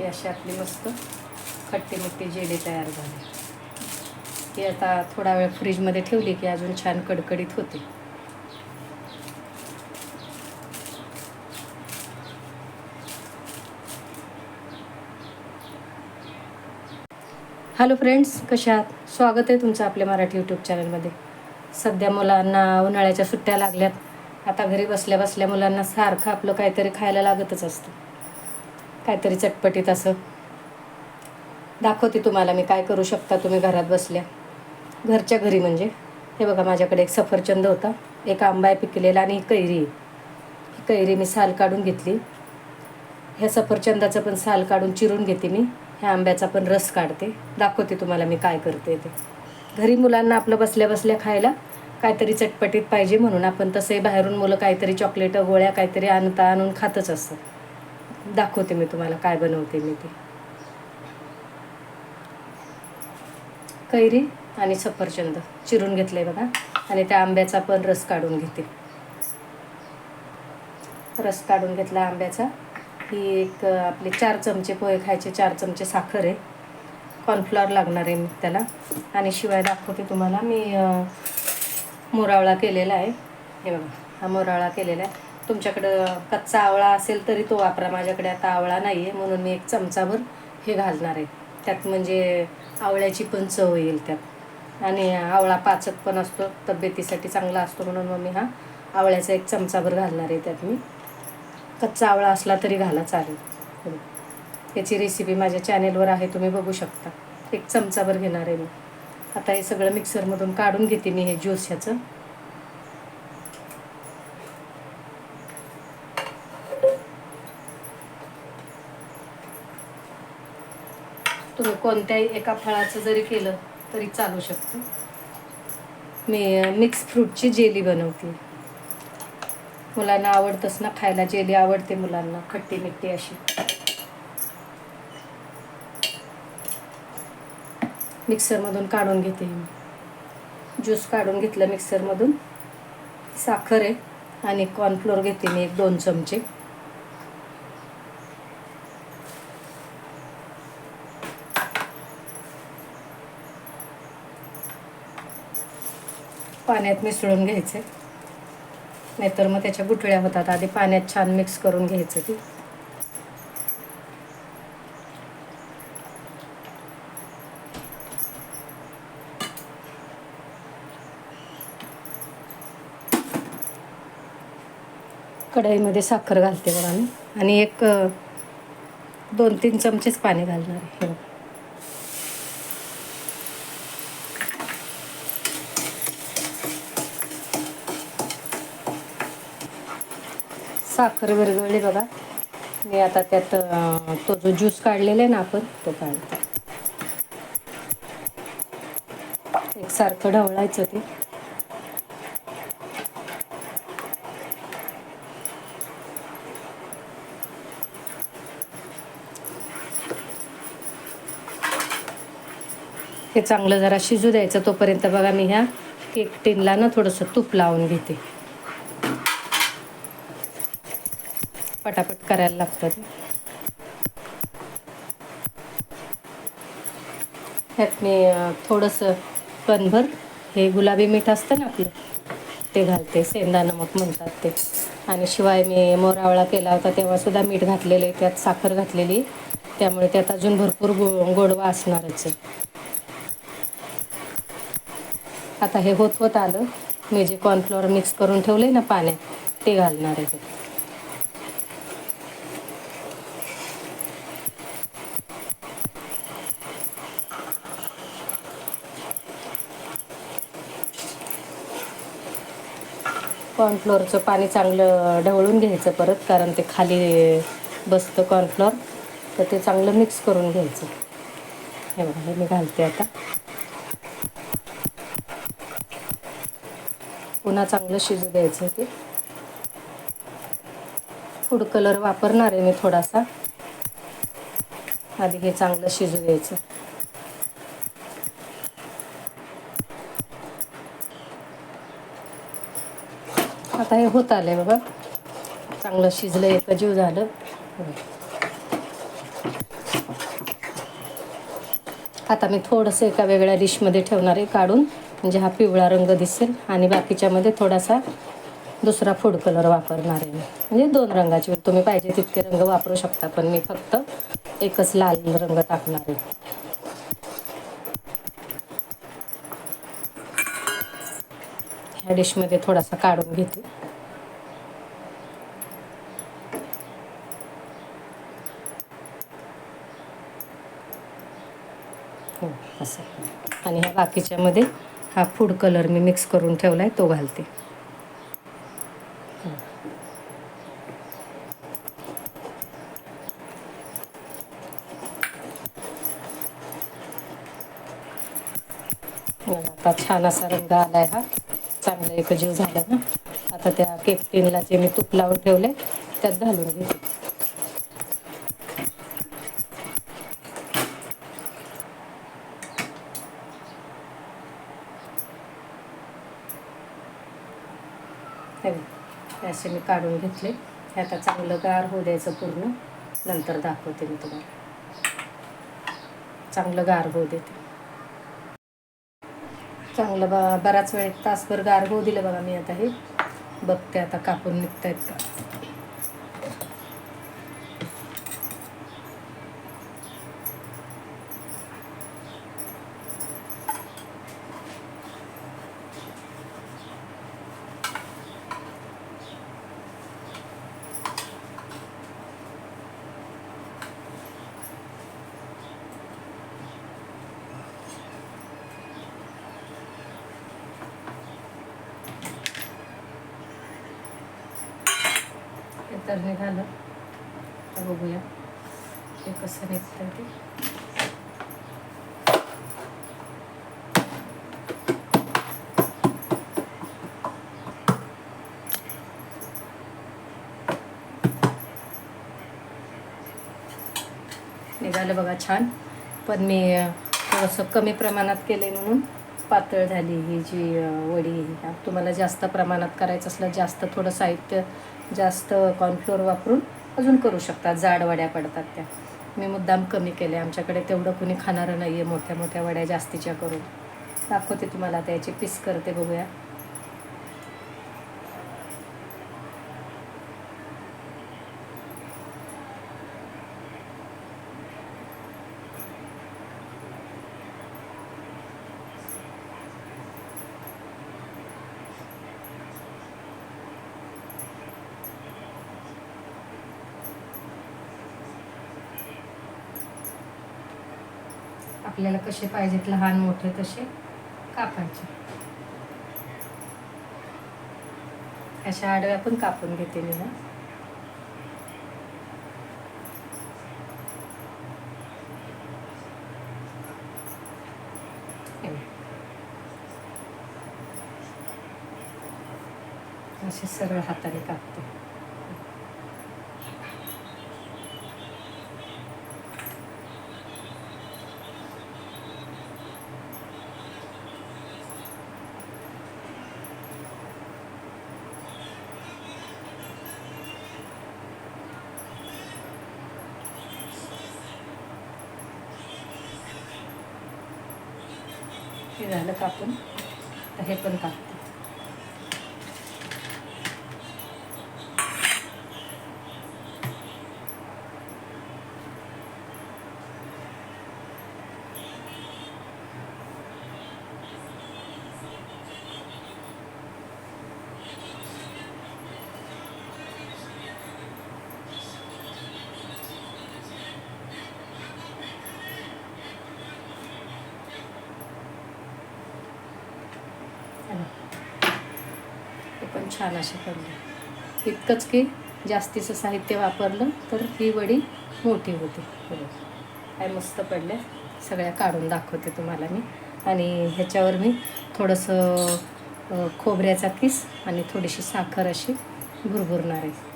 की अशी आपली मस्त खट्टी मिट्टी जेली तयार झाले. ती आता थोडा वेळ फ्रीजमध्ये ठेवली की अजून छान कडकडीत होते. हॅलो फ्रेंड्स कशा आहात? स्वागत आहे तुमचं आपल्या मराठी यूट्यूब चॅनलमध्ये. सध्या मुलांना उन्हाळ्याच्या सुट्ट्या लागल्यात. आता घरी बसल्या बसल्या मुलांना सारखं आपलं काहीतरी खायला लागतच असतं. काहीतरी चटपटीत असं. दाखवते तुम्हाला मी काय करू शकता तुम्ही घरात बसल्या. घरच्या घरी म्हणजे. हे बघा माझ्याकडे एक सफरचंद होता. एक आंबा आहे पिकलेला आणि ही कैरी. ही कैरी मी साल काढून घेतली. ह्या सफरचंदाचं पण साल काढून चिरून घेते मी. ह्या आंब्याचा पण रस काढते. दाखवते तुम्हाला मी काय करते ते. घरी मुलांना आपलं बसल्या बसल्या खायला काहीतरी चटपटीत पाहिजे म्हणून आपण तसे बाहेरून मुलं काहीतरी चॉकलेट गोळ्या काहीतरी आणता आणून खातच असतं दाखवते मी तुम्हाला काय बनवते मी ते. कैरी आणि सफरचंद चिरून घेतले बघा. आणि त्या आंब्याचा पण रस काढून घेते. रस काढून घेतला आंब्याचा. ही एक आपले चार चमचे पोहे खायचे चार चमचे साखर आहे. कॉर्नफ्लॉवर लागणार आहे मग त्याला. आणि शिवाय दाखवते तुम्हाला मी मोरावळा केलेला आहे. हे बघा हा मोरावळा केलेला आहे. तुमच्याकडं कच्चा आवळा असेल तरी तो वापरा. माझ्याकडे आता आवळा नाही आहे म्हणून मी एक चमचाभर हे घालणार आहे. त्यात म्हणजे आवळ्याची पण चव येईल त्यात. आणि आवळा पाचक पण असतो तब्येतीसाठी चांगला असतो म्हणून मग मी हा आवळ्याचा एक चमचाभर घालणार आहे त्यात मी. कच्चा आवळा असला तरी घाला चालेल. हो. याची रेसिपी माझ्या चॅनेलवर आहे तुम्ही बघू शकता. एक चमचाभर घेणार आहे मी. आता हे सगळं मिक्सरमधून काढून घेते मी हे ज्यूस ह्याचं. कोणत्याही एका फळाचं जरी केलं तरी चालू शकतं. मी मिक्स फ्रूटची जेली बनवते. मुलांना आवडतंच ना खायला जेली आवडते मुलांना खट्टी मिट्टी अशी. मिक्सरमधून काढून घेते मी. ज्यूस काढून घेतलं मिक्सरमधून. साखर आहे आणि कॉर्नफ्लोअर घेते मी एक दोन चमचे. पाण्यात मिसळून घ्यायचे. नाहीतर मग त्याच्या गुठळ्या होतात. आधी पाण्यात छान मिक्स करून घ्यायचं ती. कढईमध्ये साखर घालते बघा मी. आणि एक दोन तीन चमचेच पाणी घालणार आहे. साखर विरघळली बघा. मी आता त्यात तो जो ज्यूस काढलेला आहे ना आपण तो काढतो एकसारखं ढवळायचं ते. हे चांगलं जरा शिजू द्यायचं तोपर्यंत बघा मी ह्या केक टिनला ना थोडंसं तूप लावून घेते. पटापट करायला लागतं त्यात ह्यात मी थोडस थोडंसं कणभर हे गुलाबी मीठ असतं ना आपलं ते घालते सेंदा नमक म्हणतात ते. आणि शिवाय मी मोरावळा केला होता तेव्हा सुद्धा मीठ घातलेलं आहे त्यात साखर घातलेली त्यामुळे त्यात अजून भरपूर गो गोडवा असणारच आहे. आता हे होत होत आलं मी जे कॉर्नफ्लॉवर मिक्स करून ठेवले ना पाण्यात ते घालणार आहे. कॉर्नफ्लोअरचं पाणी चांगलं ढवळून घ्यायचं परत कारण ते खाली बसतं कॉर्नफ्लोअर तर ते चांगलं मिक्स करून घ्यायचं. हे बघा हे मी घालते आता. पुन्हा चांगलं शिजू द्यायचं ते. फूड कलर वापरणार आहे मी थोडासा. आधी हे चांगलं शिजू द्यायचं. आता हे होत आलं आहे बघा. चांगलं शिजलं एक जीव झालं. आता मी थोडंसं एका वेगळ्या डिशमध्ये ठेवणार आहे काढून. म्हणजे हा पिवळा रंग दिसेल आणि बाकीच्यामध्ये थोडासा दुसरा फूड कलर वापरणार आहे म्हणजे दोन रंगाचे. तुम्ही पाहिजे तितके रंग वापरू शकता पण मी फक्त एकच लाल रंग टाकणार आहे. डिशमध्ये थोडासा काढून घेते. हो असं. आणि ह्या बाकीच्यामध्ये हा फूड कलर मी मिक्स करून ठेवला आहे तो घालते. हो. आता छान असा रंग आलाय हा. चांगला एकजीव झाला ना. आता त्या केक टिनला जे मी तूप लावून ठेवले त्यात घालून घेते. असे मी काढून घेतले. हे आता चांगलं गार होऊ द्यायचं पूर्ण. नंतर दाखवते मी तुम्हाला. चांगलं गार होऊ देते. चांगलं बा बराच वेळ एक तासभर गार होऊ दिलं बघा मी आता हे. बघते आता कापून निघतायत का. हे तर निघालं बघूया. हे कसं निघतं ते. निघालं बघा छान. पण मी थोडंसं कमी प्रमाणात केले म्हणून पातळ झाली ही जी वडी तुम्हाला जास्त प्रमाणात करायचं असलं जास्त थोडं साहित्य जास्त कॉर्नफ्लोअर वापरून अजून करू शकता जाड वड्या पडतात त्या. मी मुद्दाम कमी केले. आमच्याकडे तेवढं कुणी खाणारं नाही आहे मोठ्या मोठ्या वड्या जास्तीच्या करून. दाखवते तुम्हाला त्याचे पीस करते बघूया. आपल्याला कसे पाहिजेत लहान मोठे तसे कापायचे. अशा आडव्या पण कापून घेते मी ना. असे सरळ हाताने कापते. हे झालं कापून. हे पण काप हे पण छान असे पडले. इतकंच की जास्तीचं साहित्य वापरलं तर ही वडी मोठी होते. काय मस्त पडल्या. सगळ्या काढून दाखवते तुम्हाला मी. आणि ह्याच्यावर मी थोडंसं खोबऱ्याचा किस आणि थोडीशी साखर अशी भुरभुरणार आहे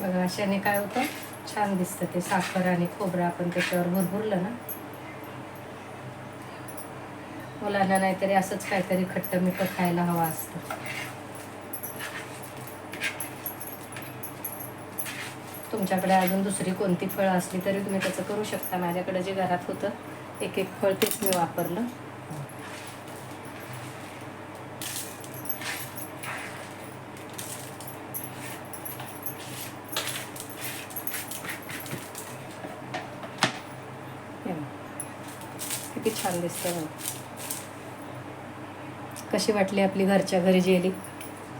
बघा अशाने काय होतं? छान दिसतं ते साखर आणि खोबरं आपण त्याच्यावर भरभुरलं ना. मुलांना नाहीतरी असंच काहीतरी खट्ट मिठं खायला हवं असतं. तुमच्याकडे अजून दुसरी कोणती फळं असली तरी तुम्ही त्याचं करू शकता. माझ्याकडे जे घरात होतं एक एक फळ तेच मी वापरलं हे बघ. किती छान दिसते कशी वाटली आपली घरच्या घरी जेली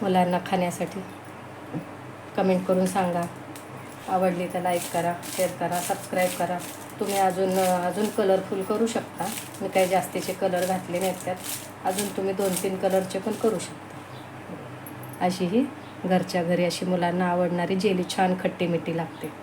मुलांना खाण्यासाठी? कमेंट करून सांगा. आवडली तर लाईक करा शेअर करा सबस्क्राईब करा. तुम्ही अजून अजून कलरफुल करू शकता. मी काही जास्तीचे कलर घातले नाहीत त्यात. अजून तुम्ही दोन तीन कलरचे पण करू शकता. अशी ही घरच्या घरी अशी मुलांना आवडणारी जेली छान खट्टी मिठी लागते.